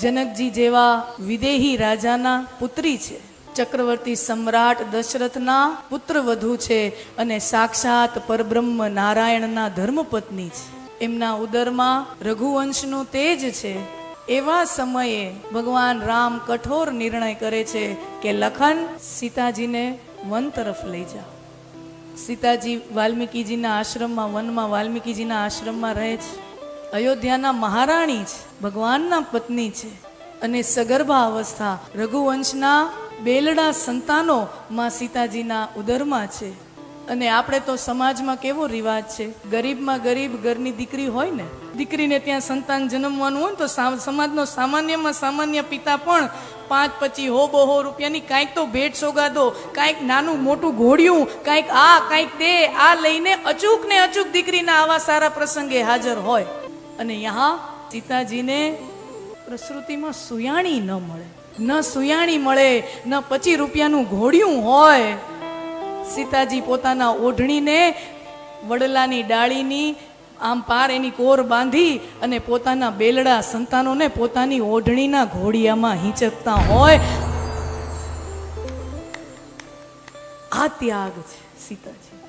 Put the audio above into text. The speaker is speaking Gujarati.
જનકજી જેવા વિદેહી રાજાના પુત્રી છે. ચક્રવર્તી સમ્રાટ દશરથના પુત્ર વધુ છે અને સાક્ષાત પરબ્રહ્મ નારાયણના ધર્મપત્ની છે. એમના ઉદરમાં રઘુવંશનું તેજ છે. એવા સમયે ભગવાન રામ કઠોર નિર્ણય કરે છે કે લખન સીતાજીને વન તરફ લઈ જાઓ સીતાજી વાલ્મીકીજીના આશ્રમમાં, વનમાં વાલ્મીકીજીના આશ્રમમાં રહે છે. અયોધ્યાના મહારાણી છે, ભગવાનના પત્ની છે અને સગર્ભા અવસ્થા રઘુવંશના બેલડા સંતાનો માં સીતાજીના ઉદરમાં છે. અને આપણે તો સમાજમાં કેવો રિવાજ છે? ગરીબમાં ગરીબ, ઘરની દીકરી હોય ને, દીકરીને ત્યાં સંતાન જન્મવાનું હોય ને તો સમાજનો સામાન્યમાં સામાન્ય પિતા પણ પાંચ પછી હો બહો રૂપિયાની કાંઈક તો ભેટ સોગાદો, કાંઈક નાનું મોટું ઘોડિયું, કાંઈક આ, કાંઈક તે, આ લઈને અચૂક ને અચૂક દીકરીના આવા સારા પ્રસંગે હાજર હોય. અને યહાં સીતાજીને પ્રસૃતિમાં સુયાણી ન મળે. ન સુયાણી મળે, ન પચી રૂપિયાનું ઘોડિયું હોય. સીતાજી પોતાના ઓઢણીને વડલાની ડાળીની આમ પાર એની કોર બાંધી અને પોતાના બેલડા સંતાનોને પોતાની ઓઢણીના ઘોડિયામાં હિંચકતા હોય. આ ત્યાગ છે સીતાજી.